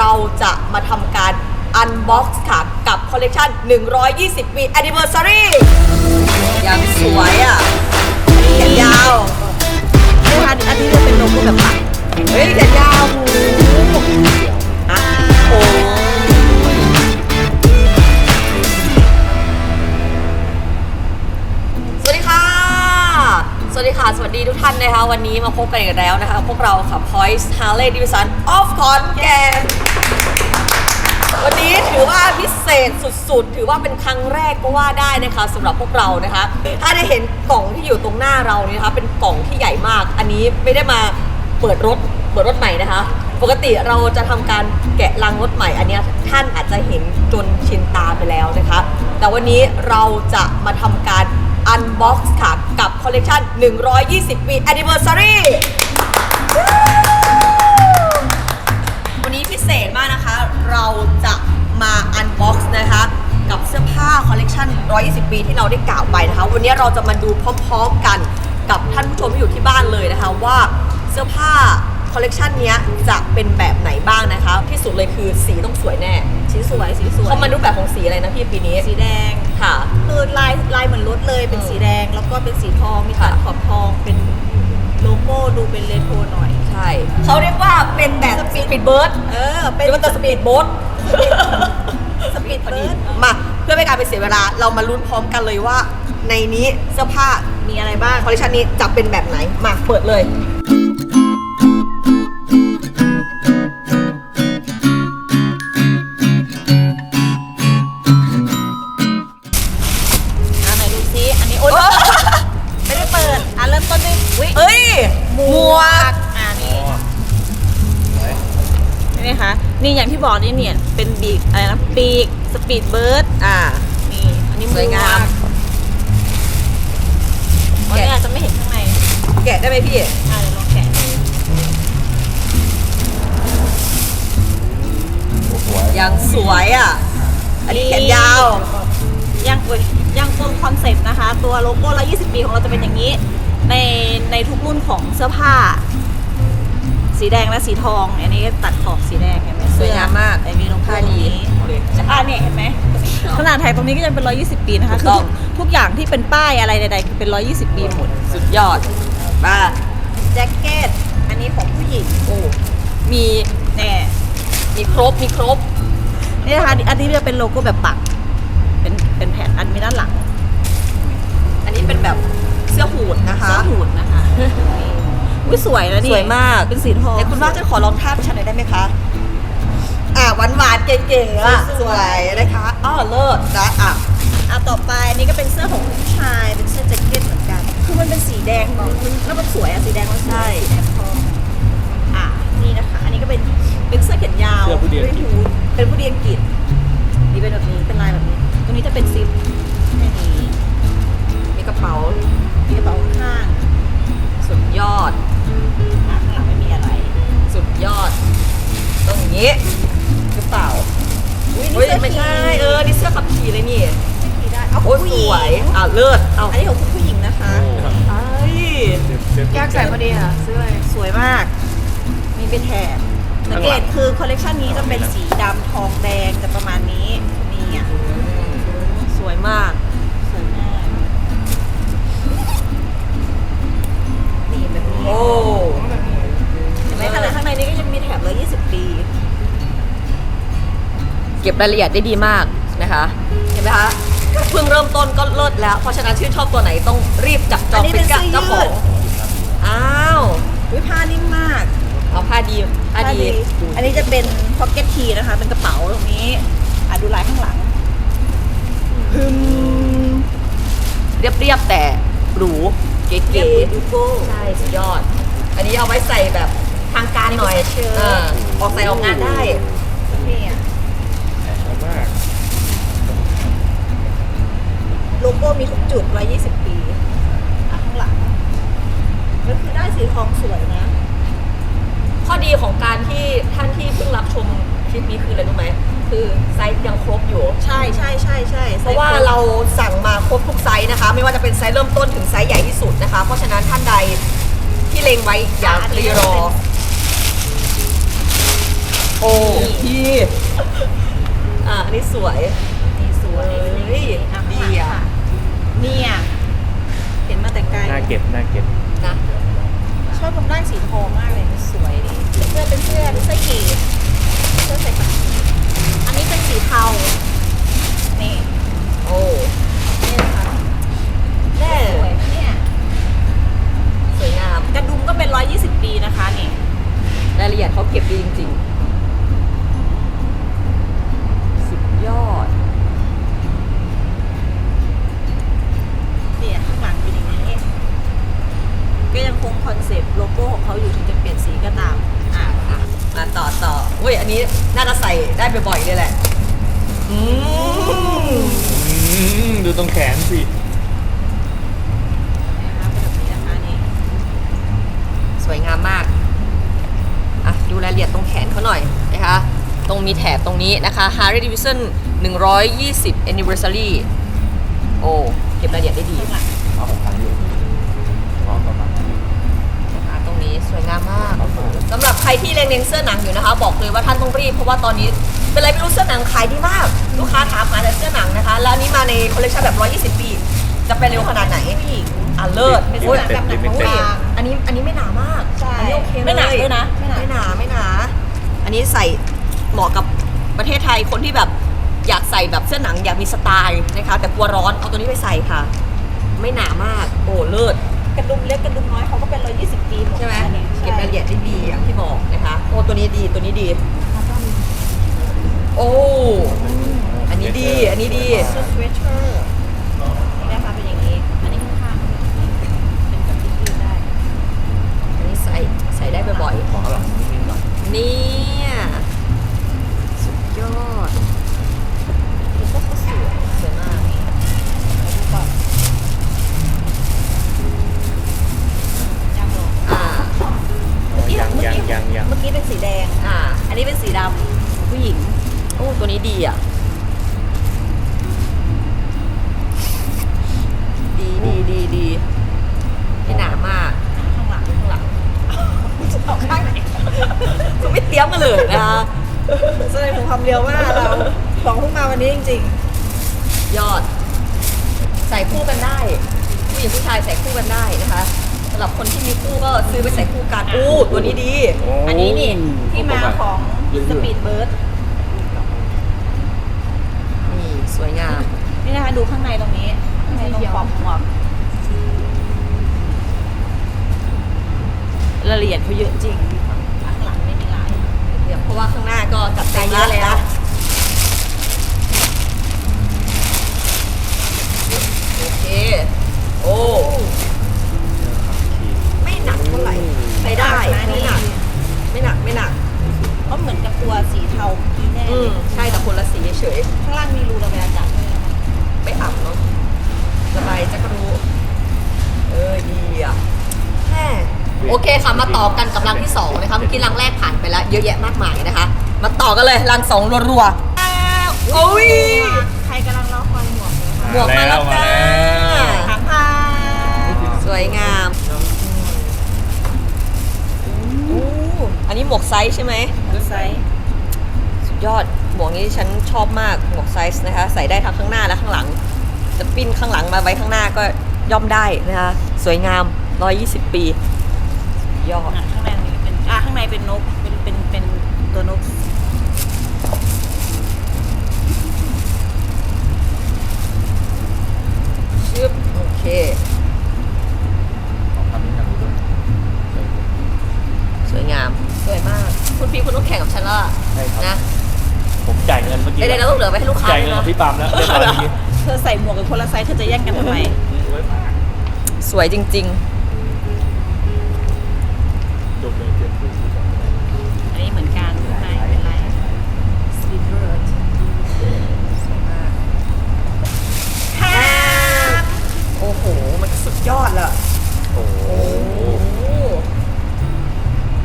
เราจะมาทำการอันบ็อกซ์ค่ะ กับคอลเลกชัน120 ปี Anniversary อย่างสวยอะแขนยาวนี่ค่ะอันนี้จะเป็นโลโก้แบบปักเฮ้ยแขนยาวโอ้สวัสดีค่ะ สวัสดีค่ะ สวัสดีทุกท่านนะคะ วันนี้มาพบกันอีกแล้วนะคะ พวกเราค่ะ Point Harley Davidson of ขอนแก่น ษสุดๆ ถือว่าเป็นครั้งแรกก็ว่าได้นะคะสำหรับพวกเรานะคะ ถ้าได้เห็นกล่องที่อยู่ตรงหน้าเราเนี่ยนะคะ เป็นกล่องที่ใหญ่มาก อันนี้ไม่ได้มาเปิดรถเปิดรถใหม่นะคะ ปกติเราจะทำการแกะลังรถใหม่ อันนี้ท่านอาจจะเห็นจนชินตาไปแล้วนะคะ แต่วันนี้เราจะมาทำการอันบ็อกซ์ค่ะ กับคอลเลกชัน120 ปี Anniversary วันนี้พิเศษมากนะคะ เรา 120 ปีที่เราได้กล่าวไปนะคะ วันนี้เราจะมาดูพร้อมๆกันกับท่านผู้ชมที่อยู่ที่บ้านเลยนะคะ ว่าเสื้อผ้าคอลเลกชันนี้ยจะเป็นแบบไหนบ้างนะคะ ที่สุดเลยคือสีต้องสวยแน่สีสวยสีสวยเขามารูปแบบของสีอะไรนะพี่ปีนี้ สีแดงค่ะคือลายลายเหมือนรถเลยเป็นอืมสีแดง แล้วก็เป็นสีทองมีตัดค่ะขอบทองเป็นโลโก้ดูเป็นเรโทรหน่อยใช่เขาเรียกว่าเป็นแบบสปีดเบิร์ดเออเป็เป็นนว่าจะสปีดโบ๊ท สปีดเบิร์ด มาเพื่อไม่ให้ การเป็นเสียเวลาเรามาลุ้นพร้อมกันเลยว่า ในนี้เสื้อผ้ามีอะไรบ้างคอลเลคชันนี้จะเป็นแบบไหนมาเปิดเลย ที่บอกนี่เนี่ยเป็นบีกอะไรนะปีกสปีดเบิร์ดอ่านี่อันนี้หสวยงาม วันนี้อาจจะไม่เห็นข้างในแกะได้ไหมพี่ อะเดี๋ยวลองแกะดูยังสวยอะ อันนี้แขนยาว ยังเว้ยยังคงคอนเซ็ปต์นะคะ ตัวโลโก้ละ20 ปีของเราจะเป็นอย่างนี้ ในในทุกรุ่นของเสื้อผ้า สีแดงและสีทอง อันนี้ตัดขอบสีแดงเห็นไหม สวยงามมากไอมีโลโก้ผ้าตรงดีนี้อ่าเนี่ยเห็นไหมขนาดไทยตรงนี้ก็ยังเป็น 120 ปีนะคะถูคืกอต้องทุกทุกอย่างที่เป็นป้ายอะไรใดๆคือเป็น 120 ปีหมด สุดยอดมาแจ็คเก็ตอันนี้ของผู้หญิงโอ้มีแน่มีครบมีครบนี่นะคะอันนี้จะเป็นโลโก้แบบปัก เป็นเป็นแผ่นอันมีด้านหลัง อันนี้เป็นแบบเสื้อหูดนะคะเสื้อหูดนะคะอุ้ยสวยแล้วนี่สวยมากเป็นสีทองเดี๋ยวคุณว่าจะขอลองทาบฉันหน่อยได้ไหมคะ อะหวานหวานๆเก๋ๆอะสสวยวยนะคะอ้อเลิศ เลิศเอาอันนี้ของคุณผู้หญิงนะคะไอ้แก้ใส่พอดีอะซื้ออะไรสวยมาก มีเป็นแถบสังเกตคือคอลเลกชันนี้จะเป็นสีดำทองแดงจะประมาณนี้ นี่อะสวยมาก สวยมาก นี่แบบนี้โอ้เห็นไหมขนาดข้างในนี้ก็ยังมีแถบเลย20 ปี เก็บรายละเอียดได้ดีมากนะคะ เห็นไหมคะ เพิ่งเริ่มต้นก็เลิศแล้ว เพราะฉะนั้นชื่นชอบตัวไหนต้องรีบจับจอัอนงนี้เป็เป็นนกับเสื้อเจ้าขยืองดอ้าววิผ้านิ่มมากเอาผ้าดีผ้าดี อันนี้จะเป็นพ็อกเก็ตทีนะคะ เป็นกระเป๋าตรงนี้อะดูลายข้างหลังฮึมเรียบๆแต่หรูเก๋เรียบๆดูโก้ ใช่สุดยอด อันนี้เอาไว้ใส่แบบทางการหน่อยอันนี้เป็นเชิ้ต เออออกใส่ออกงานได้ นี่อะ มาก โลโก้มีทุกจุด120ปีอะข้างหลังก็คือได้สีทองสวยนะ ข้อดีของการที่ท่านที่เพิ่งรับชมคลิปนี้คืออะไรรู้ไหมคือไซส์ยังครบอยู่ ใช่ใช่ใช่ใช่เพราะว่าเราสั่งมาครบทุกไซส์นะคะ ไม่ว่าจะเป็นไซส์เริ่มต้นถึงไซส์ใหญ่ที่สุดนะคะ เพราะฉะนั้นท่านใดที่เล็งไว้อย่ารีรอ โอ้พี่อะอันนี้สวยนี่สวยเฮ้ยอะดีข้างหลังอะ ค่ะเนี่ยเห็นมาแต่ไกล น่า เก็บน่าเก็บ นะชอบตรงด้านสีทองมากเลยมันสวยดีเสื้อเป็นเสื้อเป็นเสื้อกีดเสื้อใส่ขาอันนี้เป็นสีเทานี่โอ้นี่นะคะแน่สวยนะเนี่ยสวยงามกระดุมก็เป็น 120 ปีนะคะนี่รายละเอียดเขาเก็บดีจริงๆ อนเซปต์โลโก้ของเขาอยู่ถึงจะเปลี่ยนสีก็ตาม อะอะมาต่อต่ออุ้ยอันนี้น่าจะใส่ได้บ่อยๆเลยแหละ อืมอืมดูตรงแขนสิ นะคะเป็นแบบนี้นะคะนี่สวยงามมาก อะ ดูรายละเอียดตรงแขนเขาหน่อยนะคะ ตรงมีแถบตรงนี้นะคะ Harley Davidson 120 anniversary โอ้ เก็บรายละเอียดได้ดี ข้างหลังเอาของ เล็งๆเสื้อหนังอยู่นะคะ บอกเลยว่าท่านต้องรีบเพราะว่าตอนนี้เป็นอะไรไม่รู้เสื้อหนังขายดีมาก ลูกค้าถามหาแต่เสื้อหนังนะคะ แล้วอันนี้มาในคอลเลคชันแบบ 120 ปี จะเป็นเร็วขนาดไหนพี่อะเลิศเป็นโอ้ยเสื้อหนังแบบหนังลิมิมะเต็ดวางอันนี้อันนี้ไม่หนามากใช่อันี้โอเคเลยไม่หนาด้วยนะไม่ไม่หนาหนาไม่หนา อันนี้ใส่เหมาะกับประเทศไทยคนที่แบบอยากใส่แบบเสื้อหนังอยากมีสไตล์นะคะ แต่กลัวร้อนเอาตัวนี้ไปใส่ค่ะ ไม่หนามากโอ้เลิศกระดุมเล็กกระดุม ตัวนี้ดีตัวนี้ดี โอ้ อันนี้ดี อันนี้ดีเสื้อสเวตเชอร์นี่นะคะเป็นอย่างนี้ อันนี้ข้างๆเป็นกับที่ยืดได้ อันนี้ใส่ใส่ได้บ่อยขอหลังนิดๆหน่อยๆเนี่ สีแดง อ่า อันนี้เป็นสีดำผู้หญิง โอ้ ตัวนี้ดีอะ ดีดีดีดีไม่หนามาก ข้างหลังข้างหลังจะออกข้างไหนคือไม่เตรียมมาเลยนะคะแสดงถึงความเร็วว่าเราของเพิ่งมาวันนี้จริงยอด ใส่คู่กันได้ ผู้หญิงผู้ชายใส่คู่กันได้นะคะสำ หรับคนที่มีคู่ก็ซื้อไปใส่คู่กันอู้ตัวนี้ดีๆอันนี้นี่ที่มาของสปีดเบิร์ดนี่สวยงาม นี่นะคะดูข้างในตรงนี้ข้างในตรงขอบหัวรายละเอียดเขาเยอะจริงข้างหลังไม่มีลายเดี๋ยวเพราะว่าข้างหน้าก็จัดเต็มแล้วเยอะแล้วโอเค โอ้ โอเคค่ะ มาต่อกันกับรังที่สองนะคะเมื่อกี้รังแรกผ่านไปแล้ว เยอะแยะมากมายนะคะ มาต่อกันเลยรังสองรัวๆโอ้ยใครกำลังรอคอยหมวกเลยค่ะหมวกมาแล้วจ้าถามพาสวยงามอู้อันนี้หมวกไซส์ใช่ไหมไซส์สุดยอดหมวกนี้ฉันชอบมากหมวกไซส์นะคะ ใส่ได้ทั้งข้างหน้าและข้างหลัง จะปิ้นข้างหลังมาไว้ข้างหน้าก็ย่อมได้นะคะ สวยงาม 120 ปีสุด ยอด อะข้างในนี้เป็นอะข้างในเป็นนกเป็นเป็นเป็นตัวนก ชึบโอเค ของพันนี้อยากรู้ด้วยสวยงาม สวยมาก คุณพี่คุณต้องแข่งกับฉันแล้วล่ะใช่ครับนะผมจ่ายเงินเมื่อกี้เดี๋ยวๆเราต้องเหลือไว้ให้ลูกค้าจ่ายด้วเงิยนเนาะกับพี่ปาล์มแล้วเรียบร้อยเมื่อกี้เธอใส่หมวกกับคนละไซส์เธอจะแย่งกันทำไม สวยมากสวยจริงจ โอ้โห มันสุดยอดเลยโอ้โหโอ้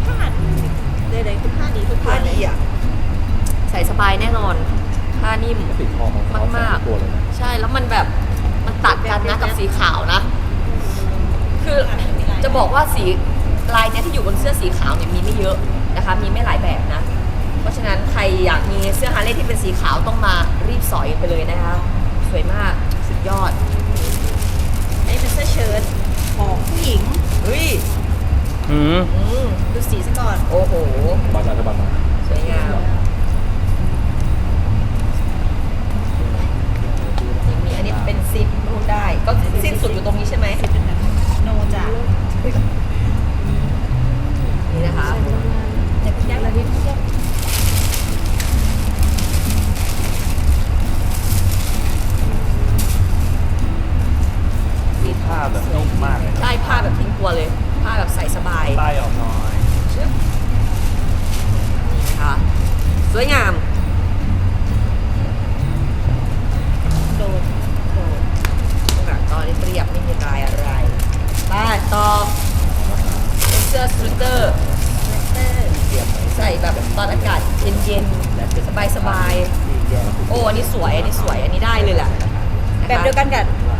ผ้าดีเลยเลยคือผ้าดีทุกผ้าผ้าดีอะ ใส่สบายแน่นอนผ้านิ่ม สีทองของเขามากๆใส่ทุตัวเลยนะใช่แล้วมันแบบมันตัดกันนะกับสีขาวนะ คือจะบอกว่าสีลายเนี้ยที่อยู่บนเสื้อสีขาวเนี่ยมีไม่เยอะนะคะ มีไม่หลายแบบนะ เพราะฉะนั้นใครอยากมีเสื้อฮาร์เลย์ที่เป็นสีขาวต้องมารีบสอยไปเลยนะคะ สวยมากสุดยอด อันนี้เป็นเสื้อเชิ้ตของผู้หญิงเฮ้ยอืมอืมดูสีซะก่อน โอ้โห บานาบานาสวยงามมีอันนี้เป็นซิปรูดได้ ก็สิ้นสุดอยู่ตรงนี้ใช่ไหมโนจ้ะนี่นะคะเดี๋ยวพี่แจ๊คละนิด ผ้าแบบนุ่มมากเลยนะได้ผ้าแบบทิ้งตัวเลย ผ้าแบบใส่สบายใต้ออกน้อย ชึบนี่ค่ะสวยงาม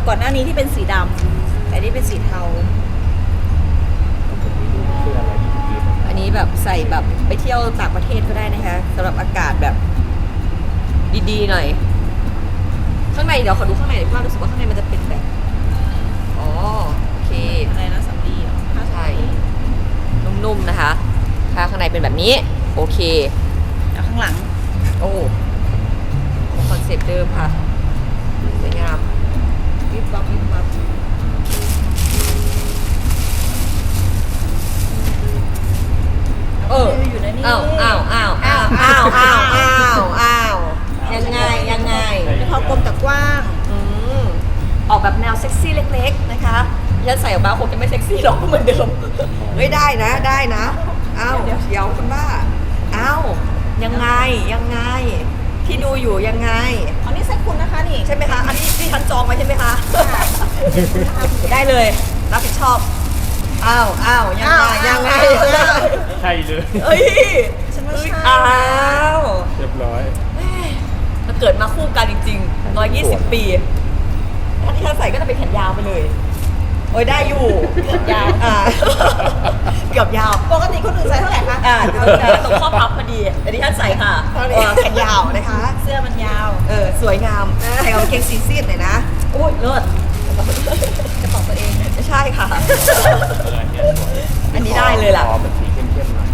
กันกับก่อนหน้านี้ที่เป็นสีดำแต่อันนี้เป็นสีเทาเสื้ออะไรยี่สิบปีมันอันนี้แบบใส่แบบไปเที่ยวต่างประเทศก็ได้นะคะสำหรับอากาศแบบ ดีๆหน่อย ข้างในเดี๋ยวขอดูข้างในหน่อยพี่ว่ารู้สึกว่าข้างในมันจะเป็นแบบอ๋อโอเค อะไรนะสำลีเหรอผ้าใช่ นุ่มๆนะคะถ้าข้างในเป็นแบบนี้ โอเค แล้วข้างหลัง โอ้คอนเซปต์เดิมค่ะสวยงาม วิบวับวิบวับเอออยู่ในนี่อ้าวอ้าวอ้าวอ้าวอ้าวอ้าวอ้าวอ้าวยังไงยังไงเป็นพอกลมแต่กว้างอืมออกแบบแนวเซ็กซี่เล็ก ๆ นะคะยันใส่ออกมาคงจะไม่เซ็กซี่หรอกเหมือนเดิมเฮ้ยได้นะได้นะอ้าวเดี๋ยวคุณบ้าอ้าวยังไงยังไง ที่ดูอยู่ยังไง อันนี้ใส่คุณนะคะนี่ใช่ไหมคะ อันนี้ที่ฉันจองไว้ใช่ไหมคะ ได้เลย รับผิดชอบ อ้าวอ้าวยังไงยังไงใช่เลยเอ้ยฉันว่าใช่อ้าวเรียบร้อยมันเกิดมาคู่กันจริงๆ120 ปีถ้าที่ฉันใส่ก็จะเป็นแขนยาวไปเลย โอ้ยได้อยู่เกือบยาว อ่าเกือบยาว ปกติคนอื่นใส่เท่าไหร่คะอ่าตรงตรงข้อพับพอดีอันนี้ท่านใส่ค่ะเท่าไหร่เออแขนยาวนะคะ เสื้อมันยาว เออสวยงามใส่กางเกงซีซีดหน่อยนะโอ้ยเลิศจะบอกตัวเองไม่ใช่ค่ะเออเนี่ยสวยอันนี้ได้เลยล่ะขอแบบสีเข้มๆหน่อย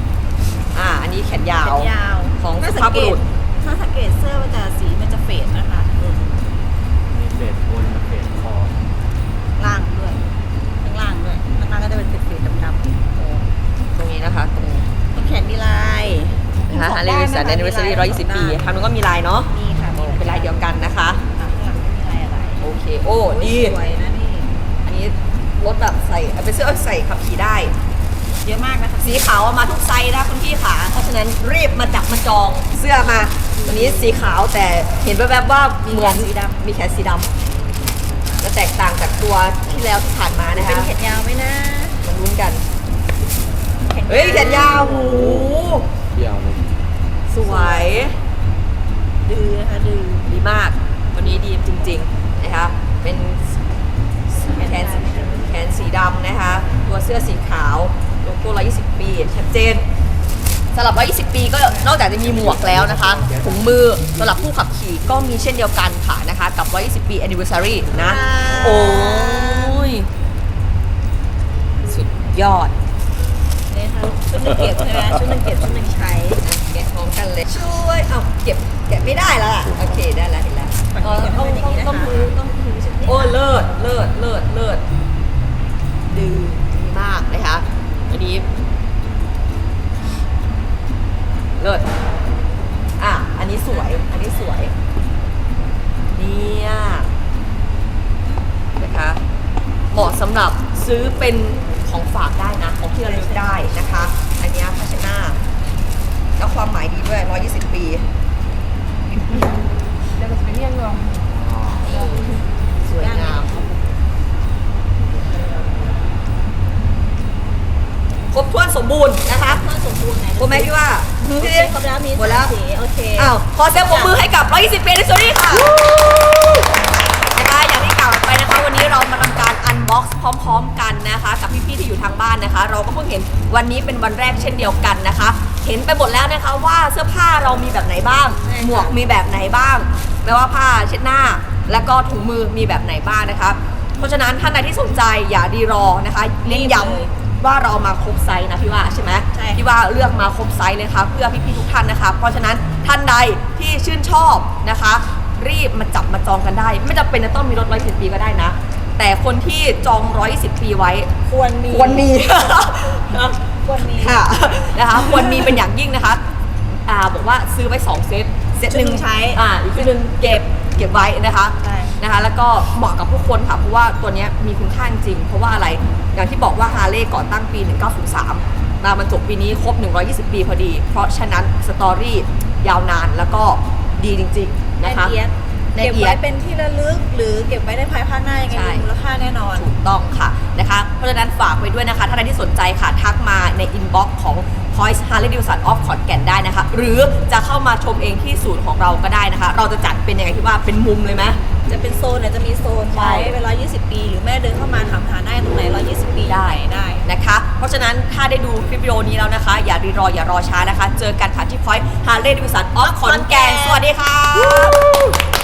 อ่า อันนี้แขนยาแขวนยาวของถ้าสุสัภาพงบุเกรุตษถ้าสังเกตเสื้อมันจะสีมันจะเฟดนะคะมีเศษบนเศษคอ ล่างด้วยข้างล่างด้วยข้างล่างก็จะเป็นเฟดๆดำตรงนี้นะคะตรงนี้ๆต้นแขนมีลาย นะคะมีสอังนนี้ด้สันะแอนคะนิเวอร์ซารีมีลาย120ปีด้านทางนู้นก็มีลายเนาะมีค่ะมีเป็นลายเดียวกันนะคะอะข้างหลังไม่มีลายอะไรโอเค โอ้ดีสวยนะนี่ อันนี้รถแบบใส่เป็นเสื้อใส่ขับขี่ได้ เยอะมากนะคะสีขาวมาทุกไซส์นะคุณพี่ขาเพราะฉะนั้นรีบมาจับมาจองเสื้อมาวันนี้สีขาวแต่เห็นแวบๆว่าเหมือนสีดำมีแขนสีดำ จะแตกต่างจากตัวที่แล้วที่ผ่านมานะคะเป็นแขนยาวไหมนะมาลุ้นกัน เฮ้ยแขนยาวโอ้โหยาวเลยสวย ดื้อนะคะดื้อดีมาก วันนี้ดีจริงๆนะคะเป็นแขนแขนสีดำนะคะ ตัวเสื้อสีขาว โลโก้120 ปี ชัดเจน สำหรับ120 ปีก็นอกจากจะมีหมวกแล้วนะคะถุงมือสำหรับผู้ขับขี่ก็มีเช่นเดียวกันค่ะนะคะกับ120 ปี anniversary นะ โอ้ยสุดยอดนี่ค่ะชุดหนึ่งเก็บใช่ไหมชุดหนึ่งเก็บชุดหนึ่งใช้อะแกะพร้อมกันเลยช่วยเอาเก็บแกะไม่ได้แล้วล่ะโอเคได้แล้วเห็นแล้วฝั่งนี้เก็บให้เป็นอย่างนี้นะคะต้องมือต้องมือใช่ไหมโอ้เลิศเลิศเลิศเลิศดือดีมากนะคะอันนี้ เลิศอะ อันนี้สวย อันนี้สวย เนี่ยนะคะ เหมาะสำหรับซื้อเป็นของฝากได้นะ ของที่ระลึกได้นะคะ อันเนี้ยภาชนะแล้วความหมายดีด้วย 120 ปีสวยงาม ครบถ้วนสมบูรณ์นะคะเพื่อสมบูรณ์ไหนครบไหมพี่ว่าครบแล้วมีหมดแล้วสามสีโอเคอ้าวขอเสียงปรบมือให้กับ 120 ปีในสตอรี่ค่ะนะคะอย่างที่กล่าวไปนะคะ วันนี้เรามาทำการอันบ็อกบ็อกซ์พร้อม ๆ กันนะคะ กับพี่ๆที่อยู่ทางบ้านนะคะ เราก็เพิ่งเห็นวันนี้เป็นวันแรกเช่นเดียวกันนะคะ เห็นไปหมดแล้วนะคะว่าเสื้อผ้าเรามีแบบไหนบ้างใช่ค่ะหมวกมีแบบไหนบ้างไม่ว่าผ้าเช็ดหน้า แล้วก็ถุงมือมีแบบไหนบ้างนะคะเพราะฉะนั้นท่านใดที่สนใจอย่าดีรอนะคะเน้นย้ำ ว่าเรามาครบไซส์นะพี่ว่าใช่ไหมใช่พี่ว่าเลือกมาครบไซส์เลยค่ะเพื่อพี่ๆทุกท่านนะคะ เพราะฉะนั้นท่านใดที่ชื่นชอบนะคะ รีบมาจับมาจองกันได้ ไม่จำเป็นจะต้องมีรถร้อยสิบปีก็ได้นะ แต่คนที่จองร้อยสิบปีไว้ควรมีควรมี ควรมี ค่ะนะคะควรมีเป็นอย่างยิ่งนะคะอ่าบอกว่าซื้อไว้ 2 เซตเซตหนึ่งชุดหนึ่งใช้อ่าอีกชุดหนึ่งเก็บเก็บไว้นะคะ ใช่ นะคะ แล้วก็เหมาะกับผู้คนค่ะ เพราะว่าตัวเนี้ยมีคุณค่าจริง เพราะว่าอะไร อย่างที่บอกว่าฮาร์เลย์ก่อตั้งปี 1903 มามันจบปีนี้ครบ 120 ปีพอดี เพราะฉะนั้นสตอรี่ยาวนานแล้วก็ดีจริงๆละนะคะเอียดละเก็บเอียไว้ดเป็นที่ระลึกหรือเก็บไว้ในภายภาคหน้ายังไงใช่มีมูลค่าแน่นอน ถูกต้องค่ะนะคะ เพราะฉะนั้นฝากไว้ด้วยนะคะ ถ้าใครที่สนใจค่ะ ทักมาในอินบ็อกซ์ของ Point Harley Davidson of ขอนแก่นได้นะคะ หรือจะเข้ามาชมเองที่ศูนย์ของเราก็ได้นะคะ เราจะจัดเป็นยังไงที่ว่าเป็นมุมเลยไหม จะเป็นโซนเนี่ยจะมีโซนใช่ ไว้เป็น120ปี หรือแม่เดินเข้ามาถามหาได้ตรงไหน120ปีได้ได้ นะคะ เพราะฉะนั้นถ้าได้ดูคลิปวิดีโอนี้แล้วนะคะ อย่ารีรออย่ารอช้านะคะ เจอกันค่ะที่ Point Harley Davidson of ขอนแก่นสวัสดีค่ะ